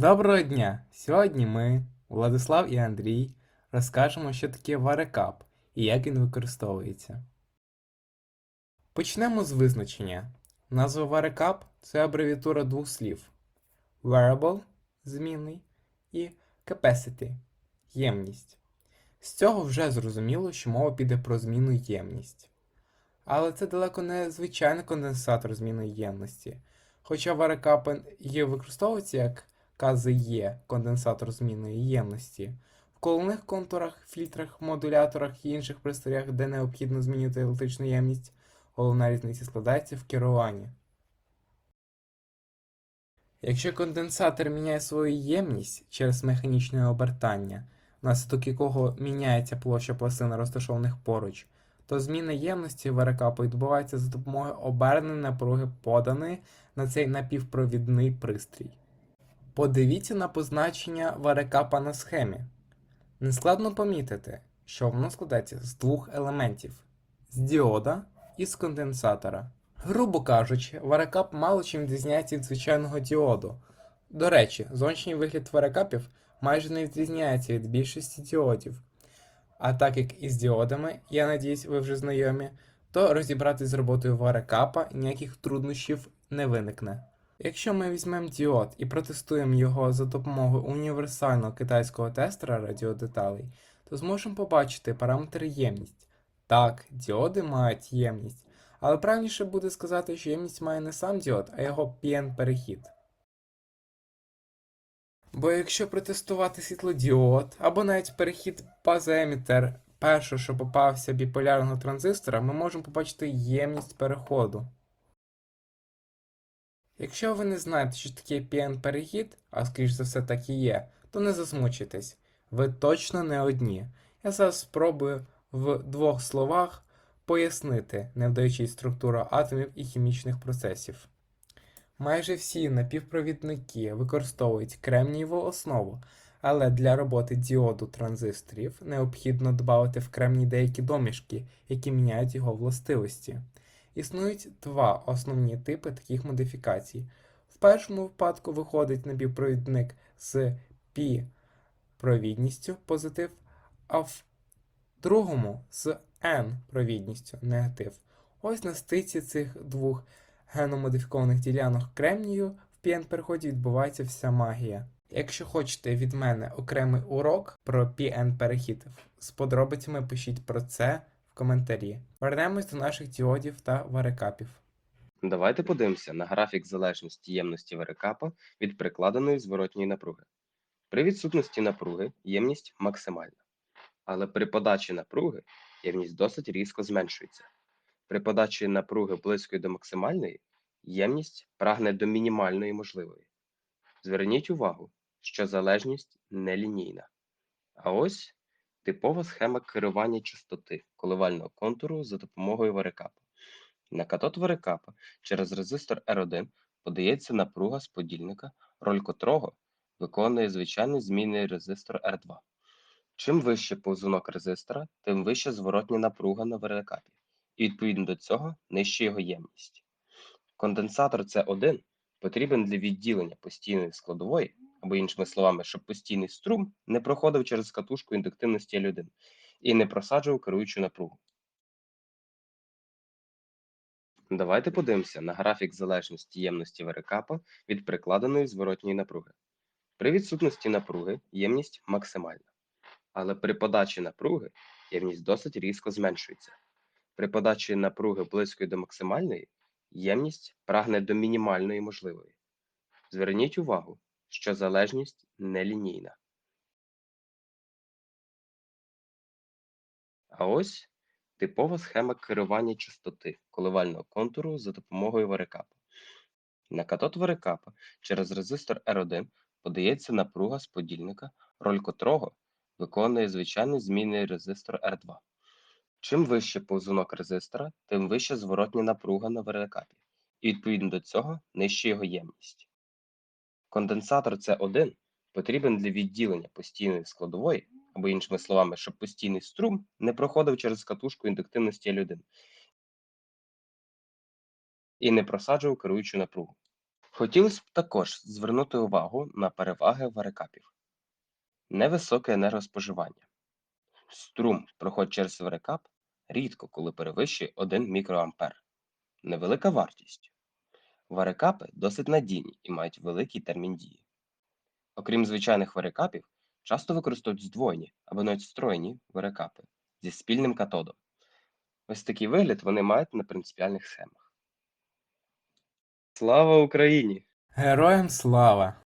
Доброго дня! Сьогодні ми, Владислав і Андрій, розкажемо, що таке варикап і як він використовується. Почнемо з визначення. Назва варикап це абревіатура двох слів: variable змінний і capacity ємність. З цього вже зрозуміло, що мова піде про змінну ємність. Але це далеко не звичайний конденсатор змінної ємності. Хоча варикапи є використовується як КЗЄ конденсатор змінної ємності. В коливних контурах, фільтрах, модуляторах і інших пристроях, де необхідно змінювати електричну ємність, головна різниця складається в керуванні. Якщо конденсатор міняє свою ємність через механічне обертання, внаслідок якого міняється площа пластин розташованих поруч, то зміна ємності варикапу відбувається за допомогою оберненої напруги поданої на цей напівпровідний пристрій. Подивіться на позначення варикапа на схемі. Нескладно помітити, що воно складається з двох елементів з діода і з конденсатора. Грубо кажучи, варикап мало чим відрізняється від звичайного діоду. До речі, зовнішній вигляд варикапів майже не відрізняється від більшості діодів. А так як із діодами, я надіюсь, ви вже знайомі, то розібратись з роботою варикапа ніяких труднощів не виникне. Якщо ми візьмемо діод і протестуємо його за допомогою універсального китайського тестера радіодеталей, то зможемо побачити параметр ємність. Так, діоди мають ємність, але правильніше буде сказати, що ємність має не сам діод, а його PN-перехід. Бо якщо протестувати світлодіод або навіть перехід пазоемітер першого, що попався біполярного транзистора, ми можемо побачити ємність переходу. Якщо ви не знаєте, що таке PN-перехід, а скоріш за все так і є, то не засмучуйтесь. Ви точно не одні. Я зараз спробую в двох словах пояснити, не вдаючись структуру атомів і хімічних процесів. Майже всі напівпровідники використовують кремнієву основу, але для роботи діоду транзисторів необхідно додати в кремній деякі домішки, які міняють його властивості. Існують два основні типи таких модифікацій. В першому випадку виходить напівпровідник з π провідністю позитив, а в другому з n провідністю негатив. Ось на стиці цих двох геномодифікованих ділянок кремнію в PN-переході відбувається вся магія. Якщо хочете від мене окремий урок про PN-перехід з подробицями пишіть про це в коментарі. Вернемось до наших діодів та варикапів. Давайте подивимося на графік залежності ємності варикапа від прикладеної зворотньої напруги. При відсутності напруги ємність максимальна, але при подачі напруги ємність досить різко зменшується. При подачі напруги близької до максимальної ємність прагне до мінімальної можливої. Зверніть увагу, що залежність нелінійна. А ось типова схема керування частоти коливального контуру за допомогою варикапа. На катод варикапа через резистор R1 подається напруга з подільника, роль котрого виконує звичайний змінний резистор R2. Чим вище повзунок резистора, тим вища зворотня напруга на варикапі, і відповідно до цього нижча його ємність. Конденсатор С1 потрібен для відділення постійної складової, або іншими словами, щоб постійний струм не проходив через катушку індуктивності L1 і не просаджував керуючу напругу. Давайте подивимося на графік залежності ємності варикапа від прикладеної зворотньої напруги. При відсутності напруги ємність максимальна, але при подачі напруги ємність досить різко зменшується. При подачі напруги близької до максимальної ємність прагне до мінімальної можливої. Зверніть увагу, що залежність нелінійна. А ось типова схема керування частоти коливального контуру за допомогою варикапа. На катод варикапа через резистор R1 подається напруга з подільника, роль котрого виконує звичайний змінний резистор R2. Чим вище повзунок резистора, тим вища зворотня напруга на варикапі, і відповідно до цього нижча його ємність. Конденсатор С1 потрібен для відділення постійної складової, або іншими словами, щоб постійний струм не проходив через катушку індуктивності L1 і не просаджував керуючу напругу. Хотілося б також звернути увагу на переваги варикапів. Невисоке енергоспоживання. Струм проходить через варикап рідко коли перевищує 1 мікроампер. Невелика вартість. Варикапи досить надійні і мають великий термін дії. Окрім звичайних варикапів, часто використовують здвоєні або навіть встроєні варикапи зі спільним катодом. Ось такий вигляд вони мають на принципіальних схемах. Слава Україні! Героям слава!